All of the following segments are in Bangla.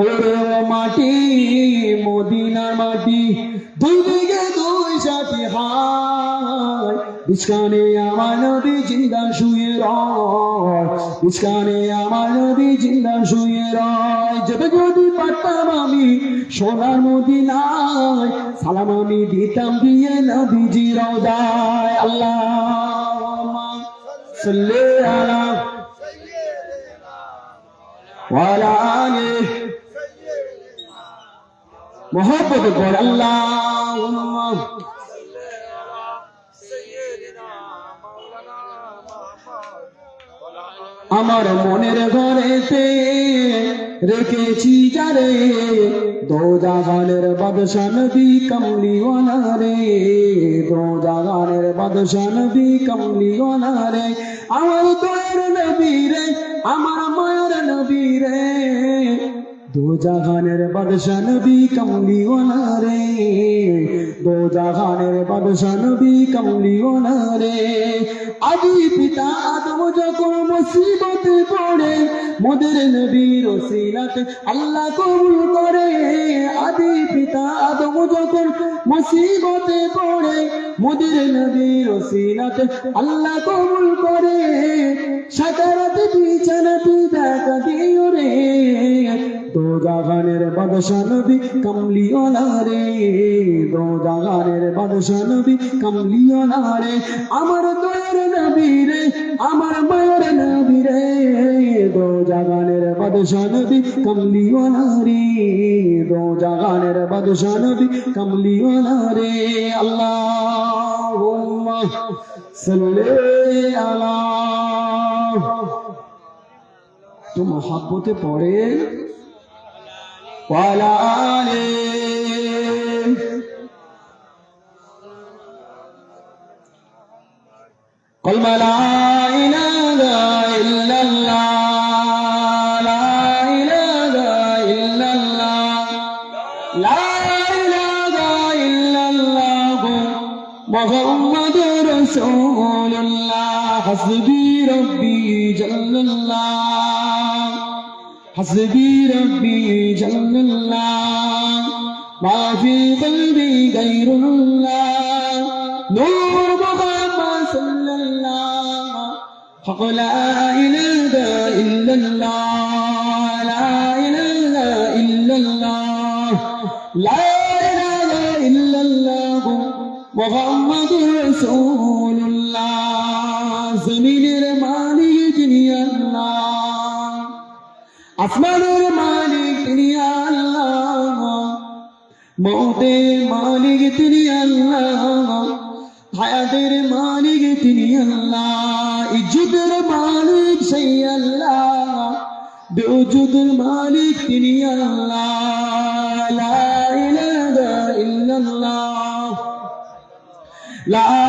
ওরে মাটি মদিনার মাটি দুই দিকে দুই সাথে হায়। বিস্কানে আমার নদী জিন্দা শুয়ে রয়। বিস্কানে আমার নদী জিন্দা শুয়ে রয়। যেতে যদি পারতাম আমি সোনার মদিনায় সালাম আমি দিতাম দিয়ে নবীজি রোজায়। আল্লাহ সাল্লি আলা ওয়ালা আলিহি মোহব্বত কর আল্লাহ আমার মনের ঘরেতে রেখেছি যারে দো জাগানের বাদশা নবী কমলিওয়ালা রে দো জাগানের বাদশা নবী কমলিওয়ালা রে। আমার তোর নবী রে, আমার মায়ের নবী রে দো জাহানের বাদশা নবী কমলিওয়ালা রে দো জাহানের বাদশা নবী কমলিওয়ালা রে আদি পিতা আদম যখন মুসিবতে পড়ে, মোদের নবীর ওসিলাতে আল্লাহ কবুল করে। আদি পিতা আদম যখন মুসিবতে পড়ে, মোদের নবীর ওসিলাতে আল্লাহ কবুল করে। সাকারাতে বিছানাতে দেখা দিও রে। দো জাগানের বাদশা নবী কমলিওয়ালা রে দো জাগানের বাদশা নবী কমলিওয়ালা রে। আমার দয়ের নবী রে, আমার মায়ের নবী রে দো জাগানের বাদশা নবী কমলিওয়ালা রে দো জাগানের বাদশা নবী কমলিওয়ালা রে। আল্লাহুম্মা সাল্লি আলা। তো মহাব্বতে পড়ে وعلى آله. قل ما لا إله إلا الله. لا إله إلا الله. لا إله إلا الله. محمد رسول الله. حسبي ربي جل الله. হাসবি রব্বি জাল্লাল্লাহ মা ফি কলবি গায়রুল্লাহ নূর মুহাম্মদ সাল্লাল্লাহ হক লা ইলাহা ইল্লাল্লাহ লা ইলাহা ইল্লাল্লাহ লা ইলাহা ইল্লাল্লাহ মুহাম্মদুর রাসূলুল্লাহ জমিন আসমানের মালিক তিনি আল্লাহ। মৌতের মালিক তিনি আল্লাহ। হায়াতের মালিক তিনি আল্লাহ। ইজ্জতের মালিক সেই আল্লাহ। বেউজুদের মালিক তিনি আল্লাহ। লা ইলাহা ইল্লাল্লাহ। লা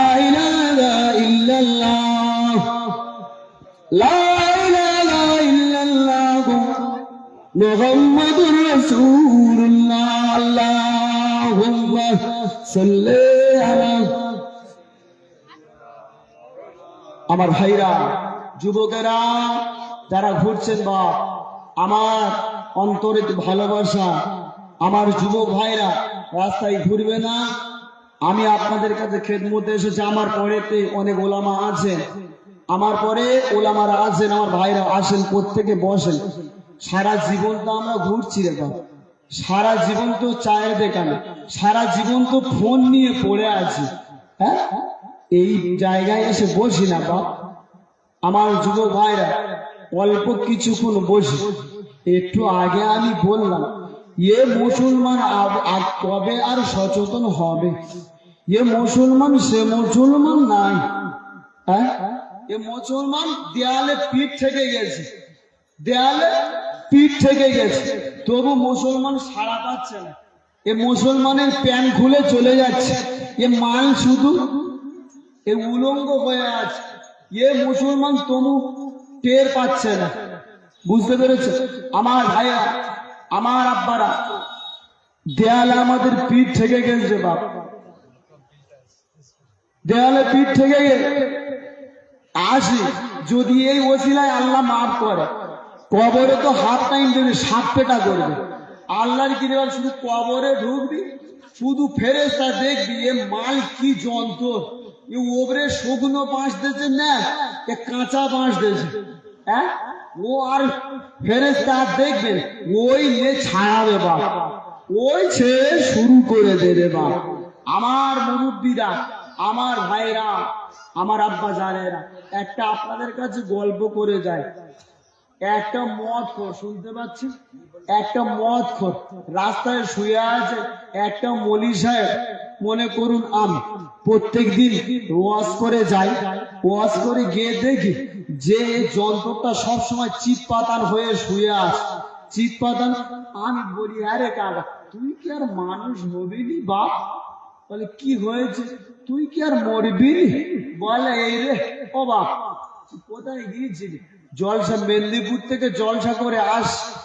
মুহাম্মাদুর রাসূলুল্লাহ, আল্লাহুম্মা সাল্লি আলা আমার ভাইরা, যুবকেরা, যারা ঘুরছেন বা আমার অন্তরে ভালোবাসা, আমার যুবক ভাইরা, রাস্তায় ঘুরবে না। আমি আপনাদের কাছে খেদমতে এসেছি, আমার পরেতে অনেক ওলামা আছেন। আমার পরে ওলামারা আছেন, আমার ভাইরা আসেন, প্রত্যেকে বসেন। সারা জীবন তো আমরা ঘুরছি রে বাবা। সারা জীবন তো চায়ের দোকানে, সারা জীবন তো ফোন নিয়ে পড়ে আছি। হ্যাঁ? এই জায়গায় এসে বসি না বাপ। আমার যুবক ভাইরা, অল্প কিছুক্ষণ বসি। একটু আগে আমি বললাম, এ মুসলমান কবে আর সচেতন হবে? এ মুসলমান, সে মুসলমান নাই। হ্যাঁ? এ মুসলমান দেয়ালে পিঠ থেকে গেছে। দেয়ালে পিঠ থেকে গেছে। তবু মুসলমান সাড়া পাচ্ছে না। এ মুসলমানের প্যান্ট খুলে চলে যাচ্ছে। এ মাল শুধু এ উলঙ্গ হয়ে আছে। এ মুসলমান তবু টের পাচ্ছে না। বুঝতে পেরেছে? আমার ভাইয়া আমার আব্বারা, দেয়ালে আমাদের পিঠ থেকে গেছে বাপ। দেয়ালে পিঠ থেকে গেছে। আসি, যদি এই ওসিলায় আল্লাহ মাফ করে। কবরে তো হাফ টাইম দেবে সাত পেটা করবে আল্লাহর কিরবার শুধু কবরে ঢুকবি, শুধু ফেরেস্তা দেখবি এ মাল কি যন্ত্র। এ ওপরে শুকনো দিয়েছে না এ কাঁচা দিয়েছে। হ্যাঁ? ও আর ফেরেস্তা আর দেখবে ওই নে ছাড়াবে বাপ। ওই সে শুরু করে দেবে বাপ। আমার মুরব্বীরা, আমার ভাইরা আমার আব্বা জানেরা, একটা আপনাদের কাছে গল্প করে যায় একটা মদ খোর, শুনতে পাচ্ছি একটা মদ খোর রাস্তায় শুয়ে আছে একটা মলি সাহেব। মনে করুন আমি প্রত্যেক দিন ওয়াশ করে যাই, ওয়াশ করে গিয়ে দেখি যে যন্ত্রটা সবসময় চিৎ পাতান হয়ে শুয়ে আস চিৎ পাতান আমি বলি, আরে কাকা, তুই কি আর মানুষ হবি নি বাপ? বলে, কি হয়েছে? তুই কি আর মরবি? বলে, এই রে, ও বাপ, কোথায় গিয়েছিলি? জলসা মেদিনীপুর থেকে জলসা করে আস।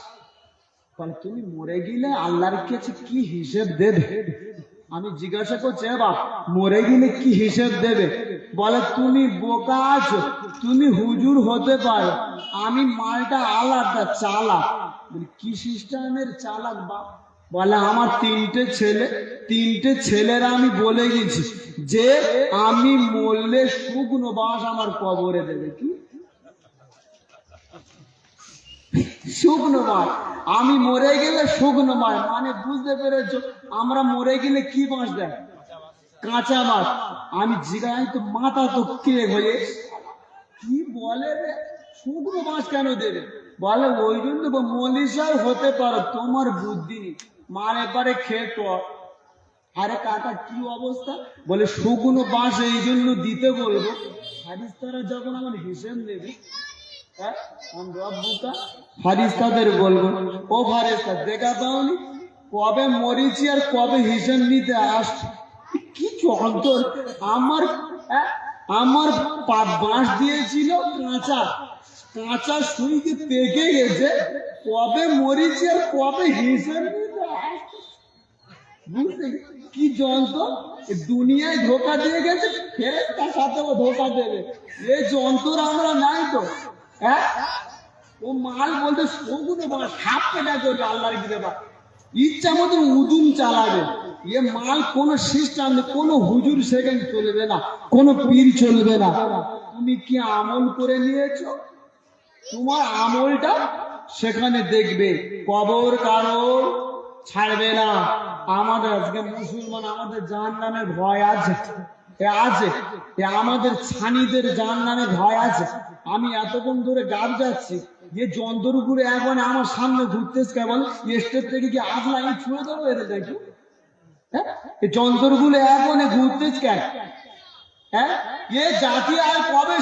তুমি মরে গেলে আল্লাহর কাছে কি হিসেব দেবে? আমি জিজ্ঞাসা করছি, "এ বাপ, মরে গেলে কি হিসেব দেবে? বলে, তুমি বোকা আছো, তুমি হুজুর হতে পারো। আমি মালটা আলাদা চালাক। কি সিস্টেমের চালাক বাপ? বলে, আমার তিনটে ছেলে, তিনটে ছেলেরা আমি বলে গেছি, যে আমি মরলে শুকনো বাস আমার কবরে দেবে। কি? শুকনো আমি মরে গেলে শুকনো মাছ মানে বুঝতে পেরেছ, আমরা মরে গেলে কি মাছ দেয়? কাঁচা মাছ। আমি জিগাই তো মাথা তো কে হয়ে, কি বলে রে? শুকনো মাছ কেন দেবে? বলে, ওই জন্য মলিশাই হতে পারো, তোমার বুদ্ধি মানে পারে খেয়ে তো আরে কাকা, কি অবস্থা? বলে, শুকনো বাঁশ এই জন্য দিতে বলব। হারিস্তারা যখন আমার হিসেব নেবে ফারিস্তাদের বলব ও ফারিস্তা দেখা পাওনি? কবে মরিছি আর কবে হিসেব নিতে আসছি? কি আমার হ্যাঁ, আমার বাঁশ দিয়েছিল কাঁচা কাঁচা পেকে গেছে কবে মরিছি আর কবে হিসেব নিতে কি যন্ত্র দুনিয়ায় ধোকা দিয়ে গেছে ফেরেস্তার সাথে ও ধোকা দেবে। এই যন্ত্র আমরা নাই তো। হ্যাঁ? ও মাল বলতে সগুনে বাবা, সাপ কেটা করবে আল্লাহর বা ইচ্ছা মতো উদুম চালাবে। এ মাল কোনো সিস্টেম নেই, কোনো হুজুর সেখানে চলবে না, কোনো পীর চলবে না। তুমি কি আমল করে নিয়েছো? তোমার আমলটা সেখানে দেখবে। কবর কারও ছাড়বে না। আমাদের আজকে মুসলমান, আমাদের জান নামে ভয় আছে। আছে আমাদের ছানিদের যার নামে ভয় আছে। আমি এতক্ষণ ধরে গাব যাচ্ছি, যে যন্ত্রগুলো এখন আমার সামনে ঘুরতেছে কেবল স্টেপ থেকে কি আজ লাইন ছুঁড়ে দেবো এদের দেখি? হ্যাঁ? যন্ত্রগুলো এখন ঘুরতেছে কেন? হ্যাঁ? এ জাতি আর কবে